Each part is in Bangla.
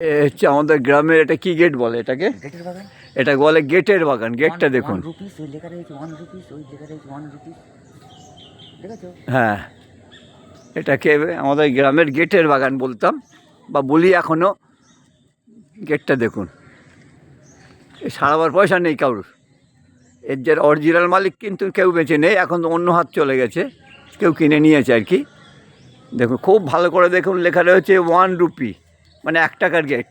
এ হচ্ছে আমাদের গ্রামের এটা কি গেট বলে এটাকে? এটা বলে গেটের বাগান গেটটা দেখুন। হ্যাঁ। এটাকে আমাদের গ্রামের গেটের বাগান বলতাম বা বলি এখনও গেটটা দেখুন। সারাবার পয়সা নেই কারোর। এর যে অরিজিনাল মালিক কিন্তু কেউ বেঁচে নেই এখন তো অন্য হাত চলে গেছে কেউ কিনে নিয়েছে আর কি। দেখুন খুব ভালো করে দেখুন লেখা রয়েছে ওয়ান রুপি মানে এক টাকার গেট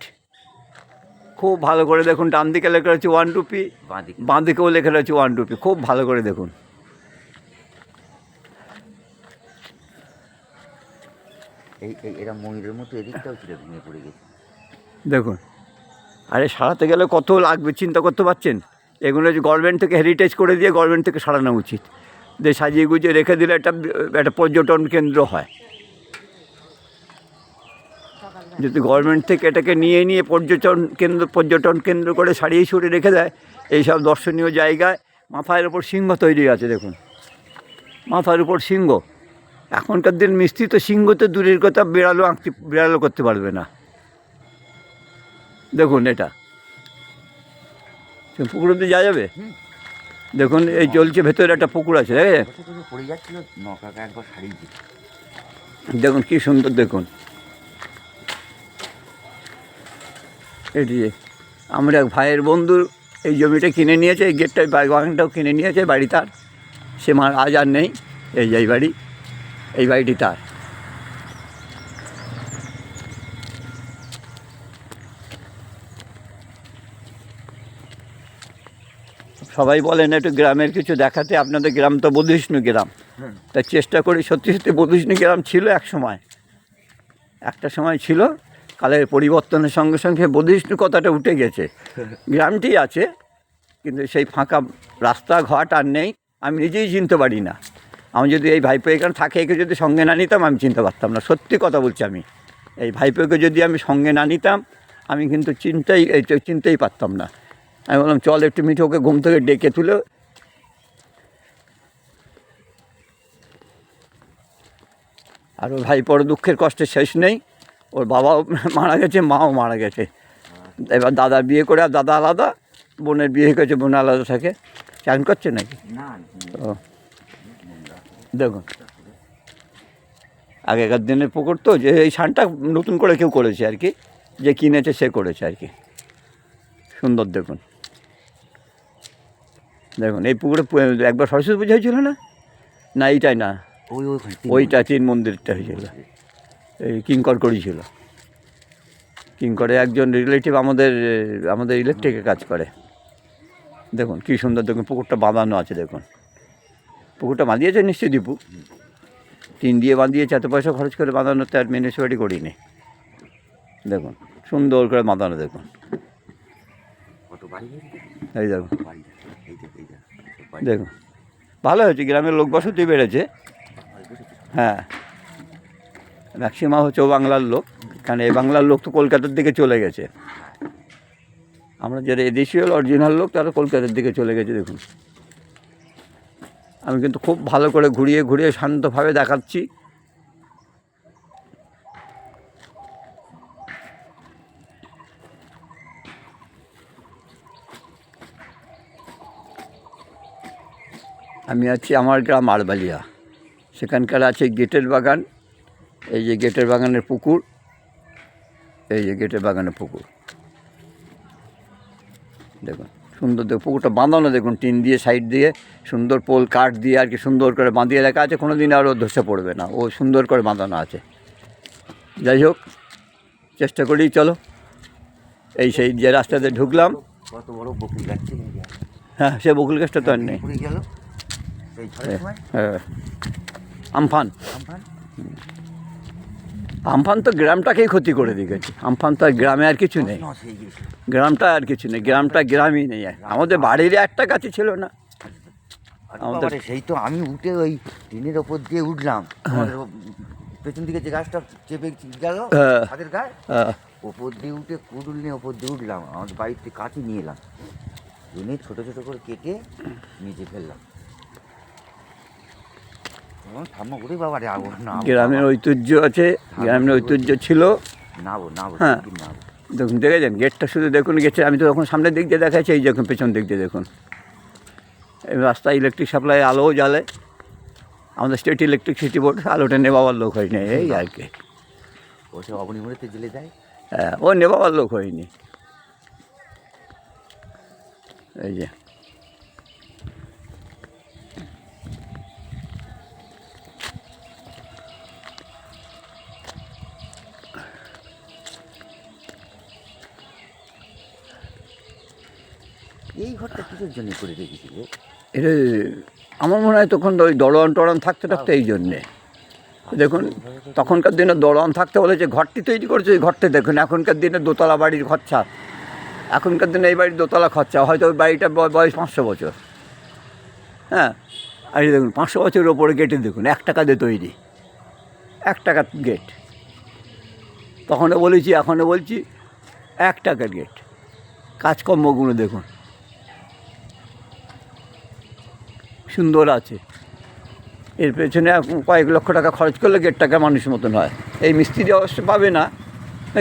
খুব ভালো করে দেখুন ডান দিকে লেখা রয়েছে ওয়ান রুপি বাঁ দিকে দিকেও লেখা রয়েছে ওয়ান রুপি খুব ভালো করে দেখুন। এই এই এরা ময়ূরের মতো এদিকটাও ছিল ভেঙে পড়ে গেছে। দেখুন। আরে সারাতে গেলে কত লাগবে চিন্তা করতে পারছেন? এগুলো যে গভর্নমেন্ট থেকে হেরিটেজ করে দিয়ে গভর্নমেন্ট থেকে সারানো উচিত। যে সাজিয়ে গুজিয়ে রেখে দিলে একটা একটা পর্যটন কেন্দ্র হয়। যদি গভর্নমেন্ট থেকে এটাকে নিয়ে নিয়ে পর্যটন কেন্দ্র পর্যটন কেন্দ্র করে সারিয়ে সরিয়ে রেখে দেয় এইসব দর্শনীয় জায়গায় মাথার উপর সিংহ তৈরি আছে দেখুন। মাথার উপর সিংহ। এখনকার দিন মিস্ত্রি তো সিংহ তো দূরের কথা বিড়ালও আঁকতে বিড়ালও করতে পারবে না। দেখুন এটা। সে পুকুরেতে যাওয়া যাবে? দেখুন এই চলছে ভেতরে একটা পুকুর আছে দেখুন কি সুন্দর দেখুন। এটি আমার এক ভাইয়ের বন্ধুর এই জমিটা কিনে নিয়েছে এই গেটটা বাগানটাও কিনে নিয়েছে বাড়ি তার। সে মার আজ আর নেই এই যে এই বাড়ি এই বাড়িটি তার। সবাই বলেন একটু গ্রামের কিছু দেখাতে আপনাদের গ্রাম তো বধিষ্ণু গ্রাম। তাই চেষ্টা করি সত্যি সত্যি বধিষ্ণু গ্রাম ছিল এক সময়। একটা সময় ছিল কালের পরিবর্তনের সঙ্গে সঙ্গে বধিষ্ণু কথাটা উঠে গেছে। গ্রামটি আছে, কিন্তু সেই ফাঁকা রাস্তাঘাট আর নেই, আমি নিজেই চিনতে পারি না। আমি যদি এই ভাইপো এখানে থাকে, একে যদি সঙ্গে না নিতাম, আমি চিনতে পারতাম না। সত্যি কথা বলছি আমি, এই ভাইপোকে যদি আমি সঙ্গে না নিতাম, আমি কিন্তু চিন্তাই চিনতেই পারতাম না। আমি বললাম, চল একটু মিঠে ওকে ঘুম থেকে ডেকে তুলে। আর ভাইপোর দুঃখের কষ্টের শেষ নেই। ওর বাবাও মারা গেছে মাও মারা গেছে। এবার দাদা বিয়ে করে আর দাদা আলাদা বোনের বিয়ে করেছে বোন আলাদা থাকে। চান করছে নাকি? ও। দেখুন। আগেকার দিনের পুকুর তো যে এই সানটা নতুন করে কেউ করেছে আর কি যে কিনেছে সে করেছে আর কি। সুন্দর দেখুন। দেখুন এই পুকুরে একবার সরস্বতী পুজো হয়েছিল না? না এইটাই না। ওই ওইটা চীন মন্দিরটা হয়েছিল। এই কিঙ্কর করেছিল। কিঙ্করে একজন রিলেটিভ আমাদের আমাদের ইলেকট্রিকে কাজ করে। দেখুন কী সুন্দর, দেখুন পুকুরটা বাঁধানো আছে, দেখুন। পুকুরটা বাঁধিয়েছে নিশ্চয়ই দীপু। টিন দিয়ে বাঁধিয়েছে, এত পয়সা খরচ করে বাঁধানো তো আর মিউনিসিপালিটি করিনি। দেখুন, সুন্দর করে বাঁধানো, দেখুন। এই দেখুন। দেখুন, ভালো হয়েছে, গ্রামের লোক বসতি বেড়েছে। হ্যাঁ। ম্যাক্সিমাম হচ্ছে ও বাংলার লোক। কারণ এই বাংলার লোক তো কলকাতার দিকে চলে গেছে। আমরা যারা এদেশীয় অরিজিনাল লোক, তারা কলকাতার দিকে চলে গেছে, দেখুন। আমি কিন্তু খুব ভালো করে ঘুরিয়ে ঘুরিয়ে শান্তভাবে দেখাচ্ছি। আমি আছি আমার গ্রাম আরবালিয়া সেখানকার আছে গেটের বাগান। এই যে গেটের বাগানের পুকুর এই যে গেটের বাগানের পুকুর। দেখুন সুন্দর দেখুন পুকুরটা বাঁধানো দেখুন টিন দিয়ে সাইড দিয়ে সুন্দর পোল কাঠ দিয়ে আর কি সুন্দর করে বাঁধিয়ে রাখা আছে কোনো দিন আরও ধসে পড়বে না ও সুন্দর করে বাঁধানো আছে। যাই হোক চেষ্টা করি চলো। এই সেই যে রাস্তাতে ঢুকলাম। কত বড় বকুল যাচ্ছে হ্যাঁ সে বকুল গাছটা তো আর নেই। সময়? হ্যাঁ। আমফান। আমফান? আমফান তো গ্রামটাকেই ক্ষতি করে দিয়ে গেছে আমফান তো আর গ্রামে আর কিছু নেই। হয়ে গ্রামটা আর কিছু নেই গ্রামটা গ্রামই নেই। আমাদের বাড়ির একটা গাছই ছিল না। আমাদের- সেই তো আমি উঠে ওই টিনের ওপর দিয়ে উঠলাম। পেছন দিকে যে গাছটা চেপে গেল হ্যাঁ। গায়ে ওপর দিয়ে উঠে কুড়ুল নিয়ে ওপর দিয়ে উঠলাম। আমাদের বাড়িতে কাঠি নিয়ে এলাম। এনে ছোটো ছোটো করে কেটে নিচে ফেললাম তখন ঠাম্মা করে বাবা রে আগুন না গ্রামের ঐতিহ্য আছে গ্রামের ঐতিহ্য ছিল। হ্যাঁ। দেখুন দেখেছেন? গেটটা শুধু দেখুন গেটে আমি তো তখন সামনের দিক দিয়ে দেখাচ্ছি এই দেখুন পেছন দিক দিয়ে দেখুন। এই রাস্তায় ইলেকট্রিক সাপ্লাই আলোও জ্বালে। আমাদের স্টেট ইলেকট্রিসিটি বোর্ড আলোটা নেবাবার লোক হয়নি এই আর কি। জেলে হ্যাঁ ও নেবাবার লোক হয়নি। এই যে। এই ঘরটা কিসের জন্য করে রেখেছিল এটা আমার মনে হয় তখন ওই দড়ন টড়ন থাকতে থাকতে এই জন্যে। দেখুন, তখনকার দিনে দড়ন থাকতে বলে যে ঘরটি তৈরি করেছে ওই ঘরটি দেখুন, এখনকার দিনে দোতলা বাড়ির খরচা। এখনকার দিনে এই বাড়ির দোতলা খরচা, হয়তো ওই বাড়িটার বয়- বয়স পাঁচশো বছর। হ্যাঁ আর দেখুন, পাঁচশো বছরের ওপরে গেটে দেখুন, এক টাকা দিয়ে তৈরি। এক টাকার গেট। তখনও বলেছি, এখনও বলছি, এক টাকার গেট। কাজকর্মগুলো দেখুন। সুন্দর আছে। এর পেছনে কয়েক লক্ষ টাকা খরচ করলে গেটটাকে মানুষের মতন হয়। এই মিস্ত্রি অবশ্য পাবে না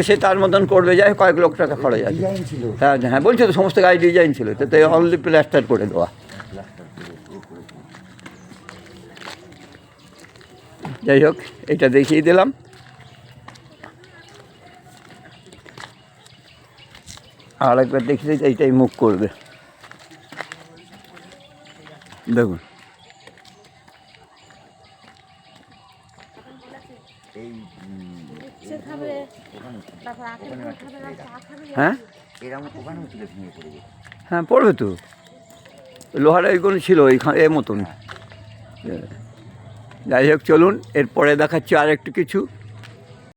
সে তার মতন করবে যায় কয়েক লক্ষ টাকা খরচ আছে। হ্যাঁ হ্যাঁ বলছি তো সমস্ত গাড়ি ডিজাইন ছিল। তো তাই অনলি প্লাস্টার করে দেওয়া। যাই হোক এটা দেখিয়ে দিলাম। আর একবার দিই এইটাই মুখ করবে দেখুন এই উম, সে খাবে ওখানে তারপর আখের গুড় খাবে আর চা খাবে হ্যাঁ? হ্যাঁ পড়বে তো। লোহার এইগুলো ছিল এইখানে এর মতন। যাই হোক চলুন এরপরে দেখাচ্ছি আর একটু কিছু।